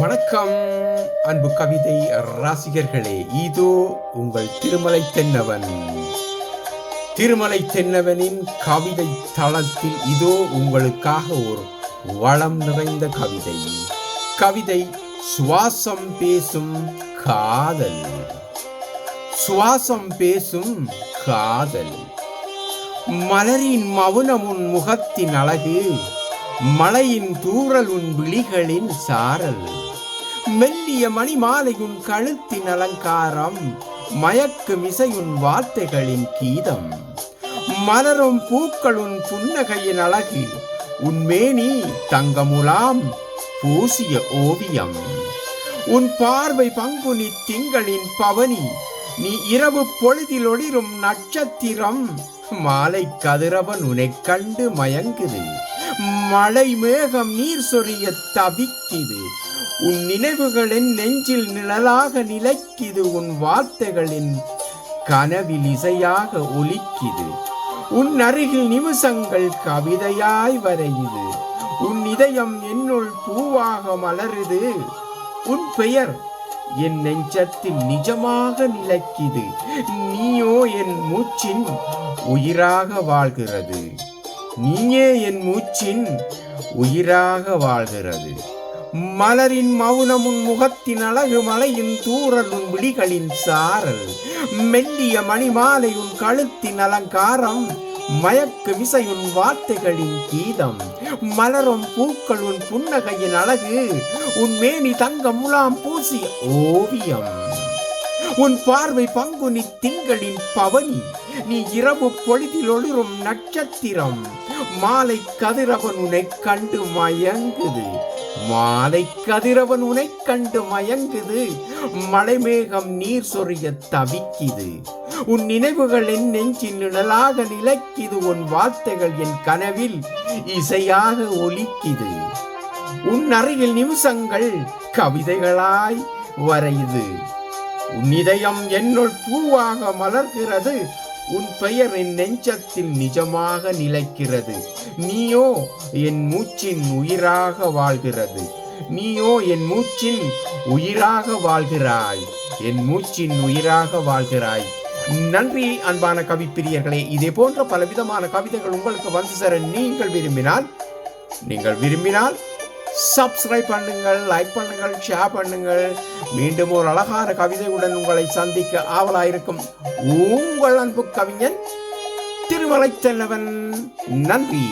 வணக்கம் அன்பு கவிதை ரசிகர்களே. இதோ உங்கள் திருமலை தென்னவன். திருமலை தென்னவனின் கவிதை தளத்தில் இதோ உங்களுக்காக ஒரு வளம் நிறைந்த கவிதை. கவிதை சுவாசம் பேசும் காதல். சுவாசம் பேசும் காதல். மலரின் மௌனம் உன் முகத்தின் அழகு. மலையின் தூறல் உன் விழிகளின் சாரல். மெல்லிய மணி உன் கழுத்தின் அலங்காரம் மயக்கு மிசையுன் வார்த்தைகளின் கீதம். மலரும் பூக்களுன் புன்னகையின் அழகு உன்மேனி தங்கமுலாம் பூசிய ஓவியம். உன் பார்வை பங்குனி திங்களின் பவனி நீ இரவு பொழுதில் ஒளிரும் நட்சத்திரம் மாலை கதிரவன் உனைக் கண்டு மயங்குது. மழை மேகம் நீர் சொரிய தவிக்குது. உன் நினைவுகளின் நெஞ்சில் நிழலாக நிலைக்குது உன் வார்த்தைகளின் கனவில் இசையாக ஒலிக்குது. உன் அருகில் நிமிஷங்கள் கவிதையாய் வரையுது. உன் இதயம் என்னுள் பூவாக மலருது. உன் பெயர் என் நெஞ்சத்தில் நிஜமாக நிலைக்குது. நீயோ என் மூச்சின் உயிராக வாழ்கிறது. நீயே என் மூச்சின் உயிராக வாழ்கிறது. மலரின் மௌனம் உன் முகத்தின் அழகு மலையின் தூரல் உன் விழிகளின் சாரல். மெல்லிய மணிமாலை உன் கழுத்தின் அலங்காரம். மயக்கு விசை உன் வார்த்தைகளின் கீதம். மலரும் பூக்கள் உன் புன்னகையின் அழகு. உன் மேனி தங்க முலாம் பூசிய ஓவியம். உன் பார்வை பங்குனி திங்களின் பவனி. நீ இரவு பொழுதில் ஒளிரும் நட்சத்திரம். மாலை கதிரவன் உன்னை கண்டு மயங்குது. மாலை கதிரவன் உன்னை கண்டு மயங்குது. மலைமேகம் நீர் சொறிய தவிக்குது. உன் நினைவுகள் என் நெஞ்சின் நிழலாக நிலைக்குது. உன் வார்த்தைகள் என் கனவில் இசையாக ஒலிக்குது. உன் அருகில் நிமிஷங்கள் கவிதைகளாய் வரையுது. உன் இதயம் என்னுள் பூவாக மலர்கிறது. உன் பெயர் என் நெஞ்சத்தில் நிஜமாக நிலைக்கிறது. நீயோ என் மூச்சின் உயிராக வாழ்கிறது. நீயோ என் மூச்சின் உயிராக வாழ்கிறாய். என் மூச்சின் உயிராக வாழ்கிறாய். நன்றி அன்பான கவிப்பிரியர்களே இதே போன்ற பலவிதமான கவிதைகள் உங்களுக்கு வந்து சேர நீங்கள் விரும்பினால் நீங்கள் விரும்பினால் சப்ஸ்கிரைப் பண்ணுங்கள் லைக் பண்ணுங்கள் ஷேர் பண்ணுங்கள். மீண்டும் ஒரு அழகான கவிதையுடன் உங்களை சந்திக்க ஆவலாயிருக்கும் உங்கள் அன்பு கவிஞன் திருமலை செல்லவன் நன்றி.